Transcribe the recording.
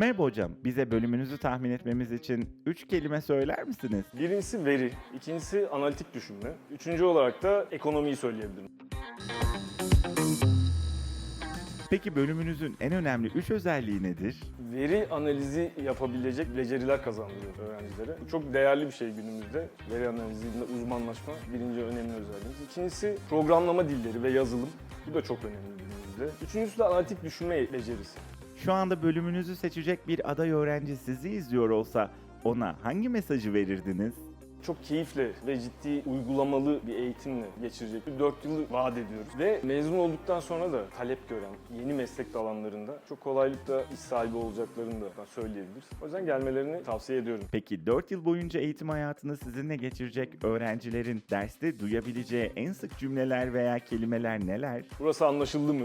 Merhaba hocam, bize bölümünüzü tahmin etmemiz için 3 kelime söyler misiniz? Birincisi veri, ikincisi analitik düşünme, üçüncü olarak da ekonomiyi söyleyebilirim. Peki bölümünüzün en önemli 3 özelliği nedir? Veri analizi yapabilecek beceriler kazandırıyor öğrencilere. Bu çok değerli bir şey günümüzde. Veri analizinde uzmanlaşma birinci önemli özelliğimiz. İkincisi programlama dilleri ve yazılım. Bu da çok önemli günümüzde. Üçüncüsü de analitik düşünme becerisi. Şu anda bölümünüzü seçecek bir aday öğrenci sizi izliyor olsa ona hangi mesajı verirdiniz? Çok keyifle ve ciddi uygulamalı bir eğitimle geçirecek bir 4 yılı vaat ediyoruz. Ve mezun olduktan sonra da talep gören yeni meslek alanlarında çok kolaylıkla iş sahibi olacaklarını da söyleyebiliriz. O yüzden gelmelerini tavsiye ediyorum. Peki 4 yıl boyunca eğitim hayatını sizinle geçirecek öğrencilerin derste duyabileceği en sık cümleler veya kelimeler neler? Burası anlaşıldı mı?